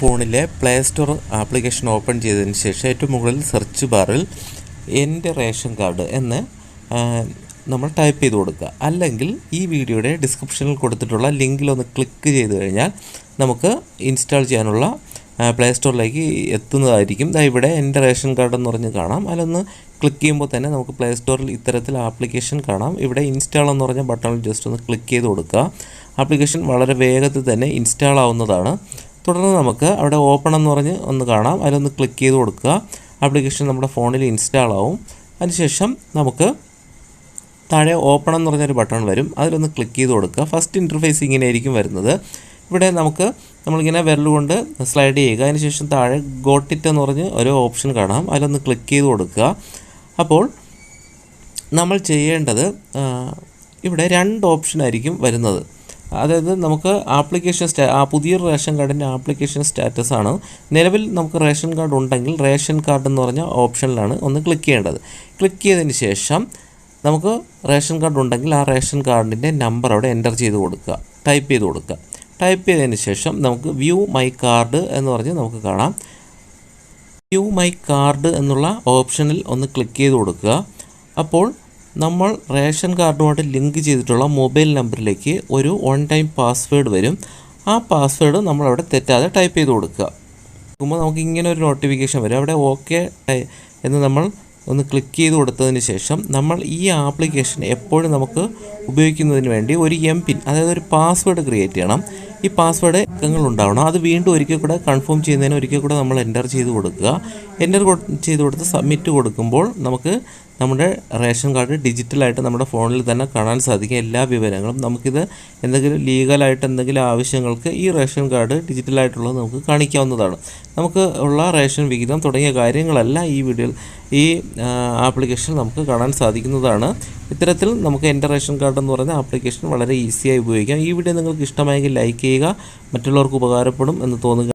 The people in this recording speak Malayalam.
ഫോണിലെ പ്ലേ സ്റ്റോർ ആപ്ലിക്കേഷൻ ഓപ്പൺ ചെയ്തതിന് ശേഷം ഏറ്റവും മുകളിൽ സെർച്ച് ബാറിൽ എന്റെ റേഷൻ കാർഡ് എന്ന് നമ്മൾ ടൈപ്പ് ചെയ്ത് കൊടുക്കുക. അല്ലെങ്കിൽ ഈ വീഡിയോയുടെ ഡിസ്ക്രിപ്ഷനിൽ കൊടുത്തിട്ടുള്ള ലിങ്കിലൊന്ന് ക്ലിക്ക് ചെയ്ത് കഴിഞ്ഞാൽ നമുക്ക് ഇൻസ്റ്റാൾ ചെയ്യാനുള്ള പ്ലേ സ്റ്റോറിലേക്ക് എത്തുന്നതായിരിക്കും. ദാ ഇവിടെ എന്റെ റേഷൻ കാർഡ് എന്ന് പറഞ്ഞ് കാണാം. അതിലൊന്ന് ക്ലിക്ക് ചെയ്യുമ്പോൾ തന്നെ നമുക്ക് പ്ലേ സ്റ്റോറിൽ ഇത്തരത്തിൽ ആപ്ലിക്കേഷൻ കാണാം. ഇവിടെ ഇൻസ്റ്റാൾ എന്ന് പറഞ്ഞ ബട്ടണിൽ ജസ്റ്റ് ഒന്ന് ക്ലിക്ക് ചെയ്ത് കൊടുക്കുക. ആപ്ലിക്കേഷൻ വളരെ വേഗത്തിൽ തന്നെ ഇൻസ്റ്റാൾ ആവുന്നതാണ്. തുടർന്ന് നമുക്ക് അവിടെ ഓപ്പൺ എന്ന് പറഞ്ഞ് ഒന്ന് കാണാം. അതിലൊന്ന് ക്ലിക്ക് ചെയ്ത് കൊടുക്കുക. ആപ്ലിക്കേഷൻ നമ്മുടെ ഫോണിൽ ഇൻസ്റ്റാൾ ആവും. അതിനുശേഷം നമുക്ക് താഴെ ഓപ്പൺ എന്ന് പറഞ്ഞൊരു ബട്ടൺ വരും. അതിലൊന്ന് ക്ലിക്ക് ചെയ്ത് കൊടുക്കുക. ഫസ്റ്റ് ഇന്റർഫേസ് ഇങ്ങനെ ആയിരിക്കും വരുന്നത്. ഇവിടെ നമുക്ക് നമ്മളിങ്ങനെ വിരലുകൊണ്ട് സ്ലൈഡ് ചെയ്യുക. അതിനുശേഷം താഴെ ഗോട്ടിറ്റ് എന്ന് പറഞ്ഞ് ഒരു ഓപ്ഷൻ കാണാം. അതിലൊന്ന് ക്ലിക്ക് ചെയ്ത് കൊടുക്കുക. അപ്പോൾ നമ്മൾ ചെയ്യേണ്ടത് ഇവിടെ രണ്ട് ഓപ്ഷൻ ആയിരിക്കും വരുന്നത്. അതായത് നമുക്ക് ആപ്ലിക്കേഷൻ സ്റ്റാ ആ പുതിയ റേഷൻ കാർഡിന്റെ ആപ്ലിക്കേഷൻ സ്റ്റാറ്റസ് ആണ്. നിലവിൽ നമുക്ക് റേഷൻ കാർഡ് ഉണ്ടെങ്കിൽ റേഷൻ കാർഡ് എന്ന് പറഞ്ഞ ഓപ്ഷനിലാണ് ഒന്ന് ക്ലിക്ക് ചെയ്യേണ്ടത്. ക്ലിക്ക് ചെയ്തതിന് ശേഷം നമുക്ക് റേഷൻ കാർഡ് ഉണ്ടെങ്കിൽ ആ റേഷൻ കാർഡിന്റെ നമ്പർ അവിടെ എന്റർ ചെയ്ത് കൊടുക്കുക. ടൈപ്പ് ചെയ്ത് കൊടുക്കുക. ടൈപ്പ് ചെയ്തതിന് ശേഷം നമുക്ക് വ്യൂ മൈ കാർഡ് എന്ന് പറഞ്ഞ് നമുക്ക് കാണാം. വ്യൂ മൈ കാർഡ് എന്നുള്ള ഓപ്ഷനിൽ ഒന്ന് ക്ലിക്ക് ചെയ്ത് കൊടുക്കുക. അപ്പോൾ നമ്മൾ റേഷൻ കാർഡുമായിട്ട് ലിങ്ക് ചെയ്തിട്ടുള്ള മൊബൈൽ നമ്പറിലേക്ക് ഒരു വൺ ടൈം പാസ്വേഡ് വരും. ആ പാസ്വേഡ് നമ്മളവിടെ തെറ്റാതെ ടൈപ്പ് ചെയ്ത് കൊടുക്കുക. നോക്കുമ്പോൾ നമുക്ക് ഇങ്ങനെ ഒരു നോട്ടിഫിക്കേഷൻ വരും. അവിടെ ഓക്കെ എന്ന് നമ്മൾ ഒന്ന് ക്ലിക്ക് ചെയ്ത് കൊടുത്തതിന് ശേഷം നമ്മൾ ഈ ആപ്ലിക്കേഷൻ എപ്പോഴും നമുക്ക് ഉപയോഗിക്കുന്നതിന് വേണ്ടി ഒരു എം പിൻ അതായത് ഒരു പാസ്വേഡ് ക്രിയേറ്റ് ചെയ്യണം. ഈ പാസ്വേഡ് അക്കങ്ങൾ ഉണ്ടാവണം. അത് വീണ്ടും ഒരിക്കൽ കൂടെ കൺഫേം ചെയ്യുന്നതിന് ഒരിക്കൽ കൂടെ നമ്മൾ എന്റർ ചെയ്ത് കൊടുക്കുക. എന്റർ ചെയ്ത് കൊടുത്ത് സബ്മിറ്റ് കൊടുക്കുമ്പോൾ നമുക്ക് നമ്മുടെ റേഷൻ കാർഡ് ഡിജിറ്റലായിട്ട് നമ്മുടെ ഫോണിൽ തന്നെ കാണാൻ സാധിക്കും എല്ലാ വിവരങ്ങളും. നമുക്കിത് എന്തെങ്കിലും ലീഗലായിട്ട് എന്തെങ്കിലും ആവശ്യങ്ങൾക്ക് ഈ റേഷൻ കാർഡ് ഡിജിറ്റലായിട്ടുള്ളത് നമുക്ക് കാണിക്കാവുന്നതാണ്. നമുക്ക് ഉള്ള റേഷൻ വിഹിതം തുടങ്ങിയ കാര്യങ്ങളെല്ലാം ഈ വീഡിയോയിൽ ഈ ആപ്ലിക്കേഷൻ നമുക്ക് കാണാൻ സാധിക്കുന്നതാണ്. ഇത്തരത്തിൽ നമുക്ക് എന്റെ റേഷൻ കാർഡ് എന്ന് പറയുന്ന ആപ്ലിക്കേഷൻ വളരെ ഈസിയായി ഉപയോഗിക്കാം. ഈ വീഡിയോ നിങ്ങൾക്ക് ഇഷ്ടമായെങ്കിൽ ലൈക്ക് ചെയ്യുക മറ്റുള്ളവർക്ക് ഉപകാരപ്പെടും എന്ന് തോന്നുക